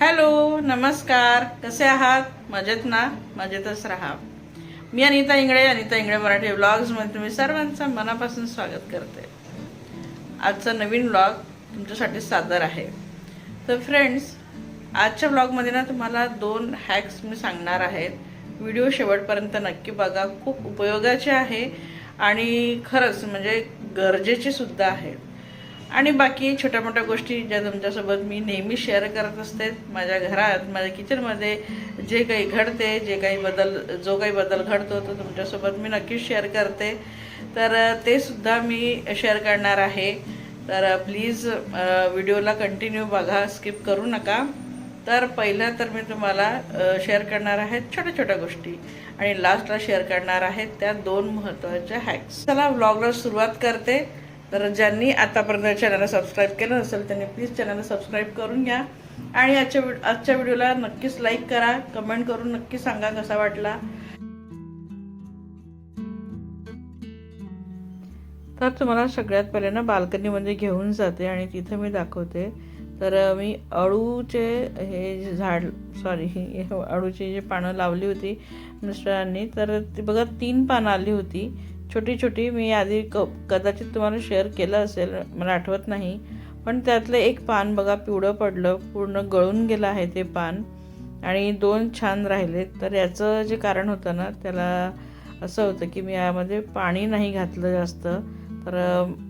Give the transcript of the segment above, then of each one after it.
Hello नमस्कार. कसे आहात? मजेत ना? मजेतच राहा. मी अनिता इंगळे अनिता इंगळे मराठी व्लॉग्समध्ये तुम्ही सर्वांचं मनापासून स्वागत करते. आजचा नवीन व्लॉग तुमच्यासाठी सादर आहे. तर फ्रेंड्स आजच्या व्लॉगमध्ये ना तुम्हाला दोन हॅक्स मी सांगणार आहेत. व्हिडिओ शेवटपर्यंत नक्की बघा. खूप उपयोगाचे आहे आणि खरंच म्हणजे गरजेचे सुद्धा आहेत. आणि बाकी छोट्या मोठ्या गोष्टी ज्या तुमच्यासोबत मी नेहमी शेअर करत असते माझ्या घरात माझ्या किचनमध्ये जे काही घडते जे काही बदल जो काही बदल घडतो तो तुमच्यासोबत मी नक्कीच शेअर करते. तर ते सुद्धा मी शेअर करणार आहे. तर प्लीज व्हिडिओला कंटिन्यू बघा स्किप करू नका. तर पहिलं तर मी तुम्हाला शेअर करणार आहेत छोट्या छोट्या गोष्टी. आणि लास्टला शेअर करणार आहेत त्या दोन महत्त्वाच्या हॅक्स चला व्लॉगला सुरुवात करते. तर ज्यांनी आतापर्यंत चॅनलला सबस्क्राईब केलं नसेल त्यांनी प्लीज चॅनलला सबस्क्राईब करून घ्या. आणि आजच्या व्हिड- आजच्या व्हिडिओला नक्कीच लाईक करा कमेंट करून नक्की सांगा कसा वाटला. तर तुम्हाला सगळ्यात पहिले ना बाल्कनीमध्ये म्हणजे घेऊन जाते आणि तिथं मी दाखवते. तर मी अळूचे हे जे झाड सॉरी अळूची जे पानं लावली होती मिस्टरांनी तर ती बघा तीन पानं आली होती. छोटी छोटी मी आधी क कदाचित तुम्हाला शेअर केलं असेल मला आठवत नाही पण त्यातलं एक पान बघा पिवळं पडलं पूर्ण गळून गेलं आहे ते पान आणि दोन छान राहिले. तर याचं जे कारण होतं ना त्याला असं होतं की मी यामध्ये पाणी नाही घातलं जास्त. तर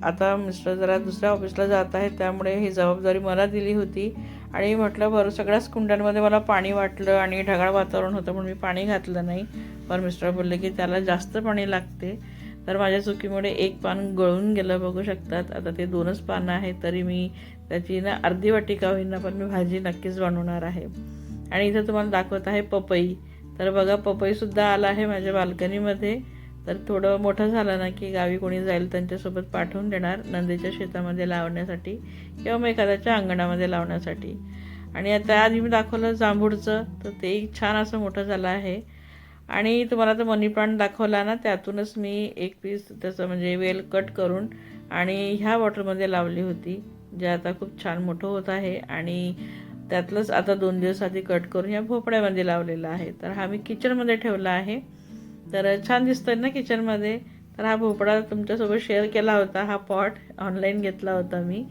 आता मिस्टर जरा दुसऱ्या ऑफिसला जात आहे त्यामुळे ही जबाबदारी मला दिली होती. आणि म्हटलं बरं सगळ्याच कुंड्यांमध्ये मला पाणी वाटलं आणि ढगाळ वातावरण होतं म्हणून मी पाणी घातलं नाही. पण मिस्टर बोलले की त्याला जास्त पाणी लागते. तर माझ्या चुकीमुळे एक पान गळून गेलं बघू शकतात. आता ते दोनच पानं आहेत तरी मी त्याची ना अर्धी वाटी का होईना पण मी भाजी नक्कीच बनवणार आहे. आणि इथं तुम्हाला दाखवत आहे पपई. तर बघा पपईसुद्धा आला आहे माझ्या बाल्कनीमध्ये. तर थोडं मोठं झालं ना की गावी कोणी जाईल त्यांच्यासोबत पाठवून देणार नंदीच्या शेतामध्ये लावण्यासाठी किंवा मग एखाद्याच्या अंगणामध्ये लावण्यासाठी. आणि आता आधी मी दाखवलं जांभूळचं तर ते छान असं मोठं झालं आहे. आणि तुम्हाला तर मनी प्लांट दाखवला ना त्यातूनच मी एक पीस त्याचं म्हणजे वेल कट करून आणि ह्या बॉटलमध्ये लावली होती जे आता खूप छान मोठं होत आहे. आणि त्यातलंच आता दोन दिवस आधी कट करून ह्या भोपळ्यामध्ये लावलेला आहे. तर हा मी किचनमध्ये ठेवला आहे. तर छान दिसतोय ना किचनमध्ये. तर हा भोपळा तुमच्यासोबत शेअर केला होता हा पॉट ऑनलाईन घेतला होता मी.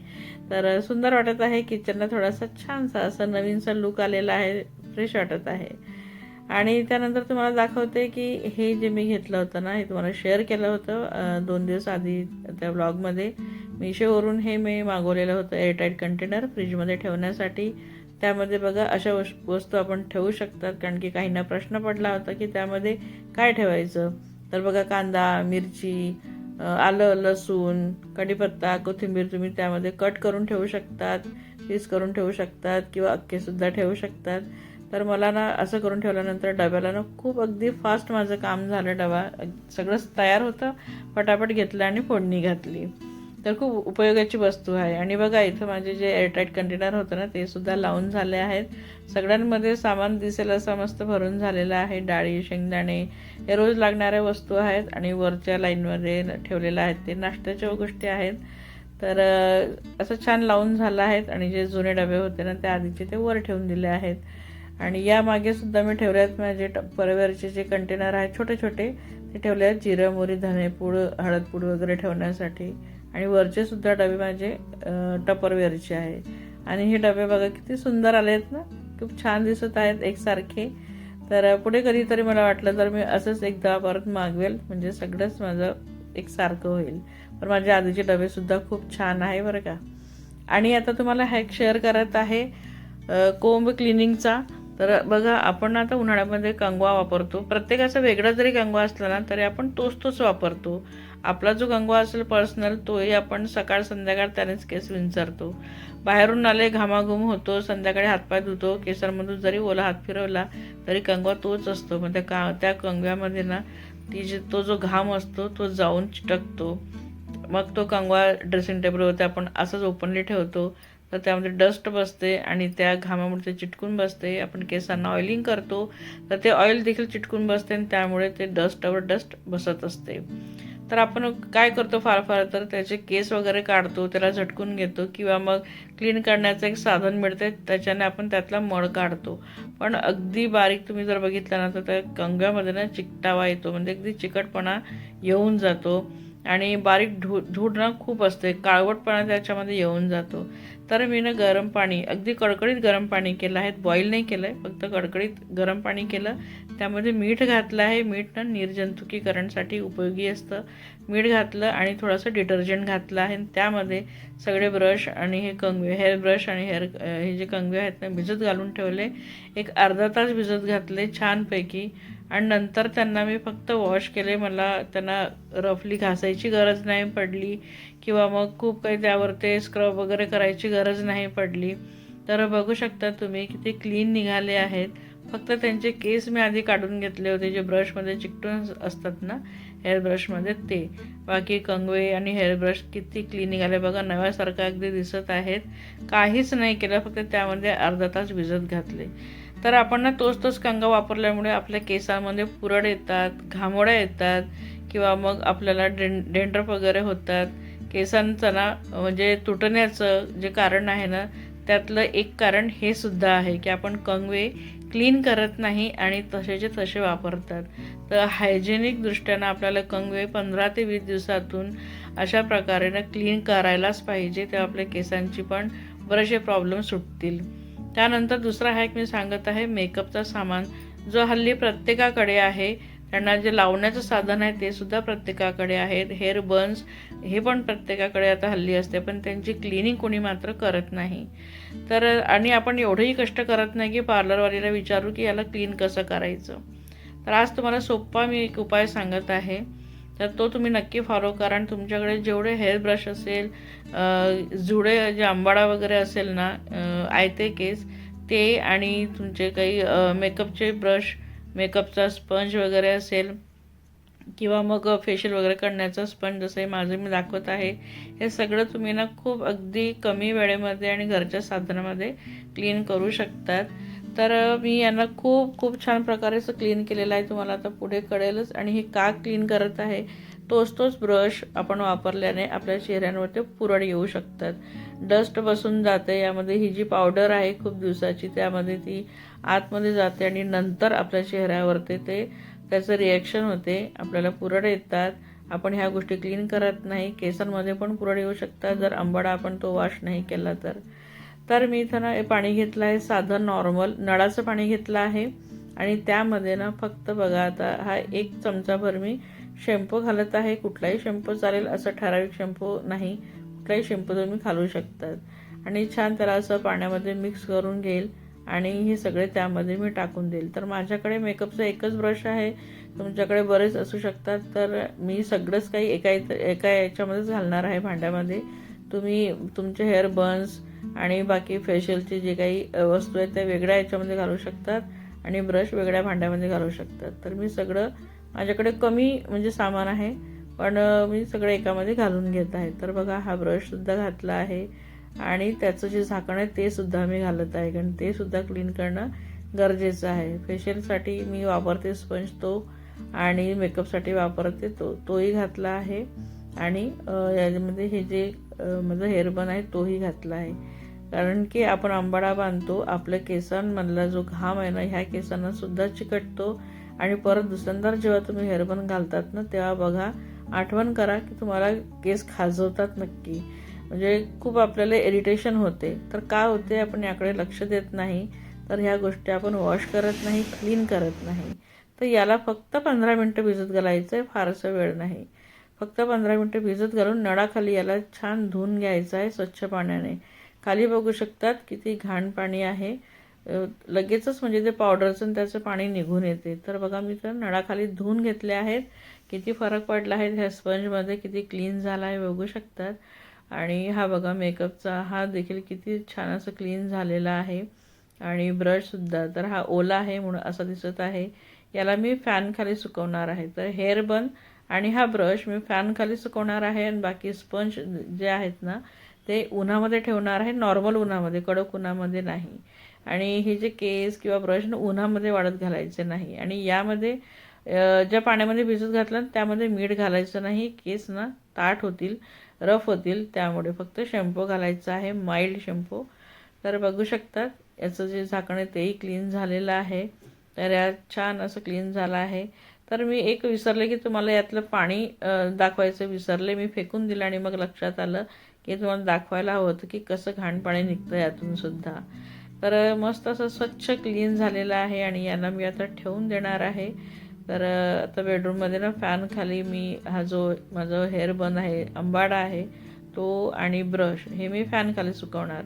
तर सुंदर वाटत आहे किचनला थोडासा छानसा असं नवीनसा लुक आलेला आहे फ्रेश वाटत आहे. आणि त्यानंतर तुम्हाला दाखवते की हे जे मी घेतलं होतं ना हे तुम्हाला शेअर केलं होतं दोन दिवस आधी त्या ब्लॉगमध्ये मिशोवरून हे मी मागवलेलं होतं एअरटाईट कंटेनर फ्रीजमध्ये ठेवण्यासाठी. त्यामध्ये बघा अशा वस वस्तू आपण ठेवू शकतात कारण की काहींना प्रश्न पडला होता की त्यामध्ये काय ठेवायचं. तर बघा कांदा मिरची आलं लसूण कढीपत्ता कोथिंबीर तुम्ही त्यामध्ये कट करून ठेवू शकतात पीस करून ठेवू शकतात किंवा अख्खेसुद्धा ठेवू शकतात. तर मला ना असं करून ठेवल्यानंतर डब्याला ना खूप अगदी फास्ट माझं काम झालं डबा. सगळंच तयार होतं. पटापट घेतलं आणि फोडणी घातली. तर खूप उपयोगाची वस्तू आहे. आणि बघा इथं माझे जे एअरटाईट कंटेनर होतं ना ते सुद्धा लावून झाले आहेत. सगळ्यांमध्ये सामान दिसेल असं मस्त भरून झालेलं आहे. डाळी शेंगदाणे हे रोज लागणाऱ्या वस्तू आहेत. आणि वरच्या लाईनमध्ये ठेवलेल्या आहेत. ते नाश्त्याच्या गोष्टी आहेत. तर असं छान लावून झालं आहेत. आणि जे जुने डबे होते ना त्या आधीचे ते वर ठेवून दिले आहेत. आणि यामागे सुद्धा मी ठेवले आहेत माझे परवेअरचे जे कंटेनर आहेत छोटे छोटे ते ठेवले आहेत जिरं मोरी धनेपूड हळदपूड वगैरे ठेवण्यासाठी. आणि वरचे सुद्धा डबे माझे टपरवेअरचे आहे आणि हे डबे बघा किती सुंदर आले आहेत ना? खूप छान दिसत आहेत एकसारखे. तर पुढे कधीतरी मला वाटलं तर मी असंच एकदा परत मागवेल. म्हणजे सगळंच माझं एकसारखं होईल. पण माझे आधीचे डबेसुद्धा खूप छान आहे बरं का. आणि आता तुम्हाला हॅक शेअर करत आहे कोंब क्लिनिंगचा तर बघा आपण आता उन्हाळ्यामध्ये कंगवा वापरतो. प्रत्येकाचा वेगळा जरी कंगवा असला ना तरी आपण तोच तोच वापरतो. आपला जो कंगवा असेल पर्सनल तोही आपण सकाळ संध्याकाळ त्यानेच केस विंचरतो. बाहेरून आले घामाघूम होतो संध्याकाळी हातपाय धुतो केसांमधून जरी ओला हात फिरवला तरी कंगवा तोच असतो. मग त्या का त्या कंगव्यामध्ये ना ती जे तो जो घाम असतो तो जाऊन चिटकतो. मग तो कंगवा ड्रेसिंग टेबलवरती आपण असंच ओपनली ठेवतो. तर त्यामध्ये डस्ट बसते आणि त्या घामामुळे ते चिटकून बसते. आपण केसांना ऑइलिंग करतो. तर ते ऑइल देखील चिटकून बसते आणि त्यामुळे ते डस्टवर डस्ट बसत असते. तर आपण काय करतो फार फार तर त्याचे केस वगैरे काढतो त्याला झटकून घेतो किंवा मग क्लीन करण्याचं एक साधन मिळते त्याच्याने आपण त्यातला मळ काढतो. पण अगदी बारीक तुम्ही जर बघितलं ना तर त्या कंगव्यामध्ये ना चिकटावा येतो. म्हणजे अगदी चिकटपणा येऊन जातो. आणि बारीक धू धूळ ना खूप असते. काळवटपणा त्याच्यामध्ये येऊन जातो. तर मी ना गरम पाणी अगदी कडकडीत गरम पाणी केलं आहे. बॉईल नाही केलं आहे फक्त कडकडीत गरम पाणी केलं. त्यामध्ये मीठ घातलं आहे. मीठ ना निर्जंतुकीकरणसाठी उपयोगी असतं. मीठ घातलं आणि थोडंसं डिटर्जंट घातलं आहे. आणि त्यामध्ये सगळे ब्रश आणि हे कंगवे हेअर ब्रश आणि हेअर हे जे कंगवे आहेत ना भिजत घालून ठेवले. एक अर्धा तास भिजत घातले छानपैकी. आणि नंतर त्यांना मी फक्त वॉश केले. मला त्यांना रफली घासायची गरज नाही पडली किंवा मग खूप काही त्यावर ते स्क्रब वगैरे करायची गरज नाही पडली. तर बघू शकता तुम्ही किती क्लीन निघाले आहेत. फक्त त्यांचे केस मी आधी काढून घेतले होते जे ब्रशमध्ये चिकटून असतात ना हेअर ब्रशमध्ये ते. बाकी कंगवे आणि हेअर ब्रश किती क्लीन निघाले. बघा नव्यासारखं अगदी दिसत आहेत. काहीच नाही केलं फक्त त्यामध्ये अर्धा तास भिजत घातले. तर आपण ना तोच तोच कंगा वापरल्यामुळे आपल्या केसांमध्ये पुरड येतात घामोड्या येतात किंवा मग आपल्याला डें डेंड्रफ वगैरे होतात. केसांचं ना म्हणजे तुटण्याचं जे कारण आहे ना त्यातलं एक कारण हे सुद्धा आहे की आपण कंगवे क्लीन करत नाही आणि तसेचे तसे वापरतात. तर हायजेनिक दृष्ट्यानं आपल्याला कंगवे पंधरा ते वीस दिवसातून अशा प्रकारे ना क्लीन करायलाच पाहिजे तेव्हा आपल्या केसांची पण बरेचसे प्रॉब्लेम सुटतील. त्यानंतर दुसरा हॅक मी सांगत आहे मेकअपचा सामान. जो हल्ली प्रत्येकाकडे आहे त्यांना जे लावण्याचं साधन आहे ते सुद्धा प्रत्येकाकडे आहेत हेअर बन्स हे पण प्रत्येकाकडे आता हल्ली असते पण त्यांची क्लिनिंग कोणी मात्र करत नाही. तर आणि आपण एवढंही कष्ट करत नाही की पार्लरवालीला विचारू की याला क्लीन कसं करायचं. तर आज तुम्हाला सोपा मी एक उपाय सांगत आहे. तर तो तुम्ही नक्की फॉलो करा. आणि तुमच्याकडे जेवढे हेअर ब्रश असेल जुडे जे आंबाडा वगैरे असेल ना आयते केस ते आणि तुमचे काही मेकअपचे ब्रश मेकअपचा स्पंज वगैरे असेल किंवा मग फेशियल वगैरे करण्याचा स्पंज जसं हे माझं मी दाखवत आहे हे सगळं तुम्ही ना खूप अगदी कमी वेळेमध्ये आणि घरच्या साधनामध्ये क्लीन करू शकतात. तर मी यांना खूप खूप छान प्रकारे असं क्लीन केलेलं आहे. तुम्हाला आता पुढे कळेलच. आणि हे का क्लीन करत आहे? तोच तोच ब्रश आपण वापरल्याने आपल्या चेहऱ्यांवरती पुरड येऊ शकतात. डस्ट बसून जाते. यामध्ये ही जी पावडर आहे खूप दिवसाची त्यामध्ये ती आतमध्ये जाते आणि नंतर आपल्या चेहऱ्यावरती ते त्याचं रिॲक्शन होते. आपल्याला पुरड येतात. आपण ह्या गोष्टी क्लीन करत नाही. केसांमध्ये पण पुरड येऊ शकतात. जर आंबाडा आपण तो वॉश नाही केला तर. तर मी इथं ना पाणी घेतलं आहे साधं नॉर्मल नळाचं पाणी घेतलं आहे. आणि त्यामध्ये ना फक्त बघा आता हा एक चमचाभर मी शॅम्पू घालत आहे. कुठलाही शॅम्पू चालेल असं ठराविक शॅम्पू नाही. कुठलाही शॅम्पू तुम्ही घालू शकतात. आणि छान त्याला असं पाण्यामध्ये मिक्स करून घेईल. आणि हे सगळे त्यामध्ये मी टाकून देईल. तर माझ्याकडे मेकअपचं एकच ब्रश आहे. तुमच्याकडे बरेच असू शकतात. तर मी सगळंच काही एका एका याच्यामध्येच घालणार आहे भांड्यामध्ये. तुम्ही तुमचे हेअर बन्स आणि बाकी फेशियलचे जे काही वस्तू आहेत त्या वेगळ्या याच्यामध्ये घालू शकतात आणि ब्रश वेगळ्या भांड्यामध्ये घालू शकतात. तर मी सगळं माझ्याकडे कमी म्हणजे सामान आहे पण मी सगळं एकामध्ये घालून घेत आहे. तर बघा हा ब्रशसुद्धा घातला आहे आणि त्याचं जे झाकण आहे ते सुद्धा मी घालत आहे कारण ते सुद्धा क्लीन करणं गरजेचं आहे. फेशियलसाठी मी वापरते स्पंज तो आणि मेकअपसाठी वापरते तो तोही घातला आहे. आणि याच्यामध्ये हे जे माझं हेअरबन आहे तोही घातला आहे. कारण की आपण आंबाडा बांधतो आपल्या केसांमधला जो घाम आहे ना ह्या केसांना सुद्धा चिकटतो. आणि परत दुसऱ्यांदा जेव्हा तुम्ही हेअरबन घालतात ना तेव्हा बघा आठवण करा की तुम्हाला केस खाजवतात नक्की. म्हणजे खूप आपल्याला इरिटेशन होते. तर काय होते आपण याकडे लक्ष देत नाही. तर ह्या गोष्टी आपण वॉश करत नाही क्लीन करत नाही. तर याला फक्त पंधरा मिनटं भिजत घालायचं आहे फारसं वेळ नाही. फक्त पंधरा मिनटं भिजत घालून नळाखाली याला छान धुवून घ्यायचं आहे स्वच्छ पाण्याने. खाली बघू शकतात किती घाण पाणी आहे. लगेचच म्हणजे ते पावडरचं त्याचं पाणी निघून येते. तर बघा मी तर नळाखाली धुवून घेतले आहेत. किती फरक पडला आहे ह्या स्पंजमध्ये किती क्लीन झाला आहे बघू शकतात. आणि हा बघा मेकअपचा हा देखील किती छान असं क्लीन झालेला आहे. आणि ब्रशसुद्धा तर हा ओला आहे म्हणून असं दिसत आहे. याला मी फॅनखाली सुकवणार आहे. तर हेअर बन आणि हा ब्रश मी फॅनखाली सुकवणार आहे आणि बाकी स्पंज जे आहेत ना ते उन्हामध्ये ठेवणार आहे नॉर्मल उन्हामध्ये कडक उन्हामध्ये नाही. आणि हे जे केस किंवा ब्रश उन्हामध्ये वाढत घालायचे नाही. आणि यामध्ये ज्या पाण्यामध्ये भिजत घातलं त्यामध्ये मीठ घालायचं नाही. केस ना ताट होतील रफ होतील त्यामुळे फक्त शॅम्पू घालायचा आहे माइल्ड शॅम्पू. तर बघू शकतात याचं जे झाकण आहे तेही क्लीन झालेलं आहे. तर यात छान असं क्लीन झालं आहे. तर मी एक विसरले की तुम्हाला यातलं पाणी दाखवायचं विसरले. मी फेकून दिलं आणि मग लक्षात आलं की तुम्हाला दाखवायला हवं होतं की कसं घाण पाणी निघतं यातून सुद्धा. तर मस्त असं स्वच्छ क्लीन झालेलं आहे आणि यांना मी आता ठेवून देणार आहे. तर आता बेडरूममध्ये ना फॅन खाली मी हा जो माझं हेअर बन आहे अंबाडा आहे तो आणि ब्रश हे मी फॅन खाली सुकवणार.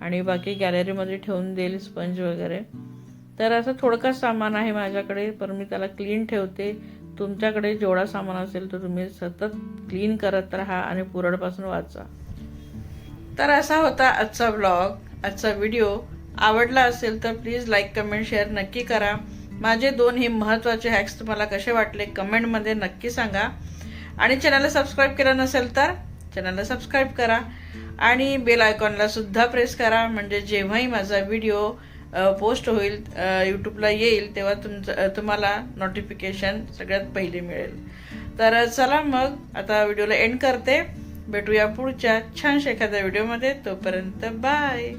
आणि बाकी गॅलरीमध्ये ठेवून देईल स्पंज वगैरे. तर असं थोडकं सामान आहे माझ्याकडे पण मी त्याला क्लीन ठेवते. तुमच्याकडे जेवढा सामान असेल तर तुम्ही सतत क्लीन करत राहा आणि पुरडपासून वाचा. तर असा होता आजचा ब्लॉग आजचा व्हिडिओ आवडला असेल तर प्लीज लाईक कमेंट शेअर नक्की करा. माझे दोन हे महत्त्वाचे हॅक्स तुम्हाला कसे वाटले कमेंटमध्ये नक्की सांगा. आणि चॅनलला सबस्क्राईब केलं नसेल तर चॅनलला सबस्क्राईब करा. आणि बेल आयकॉनला सुद्धा प्रेस करा. म्हणजे जेव्हाही माझा व्हिडिओ पोस्ट होईल यूट्यूबला येईल तेव्हा तुमचं तुम्हाला नोटिफिकेशन सगळ्यात पहिले मिळेल. तर चला मग आता व्हिडिओला एंड करते. भेटूया पुढच्या छानशा एखाद्या व्हिडिओमध्ये तोपर्यंत बाय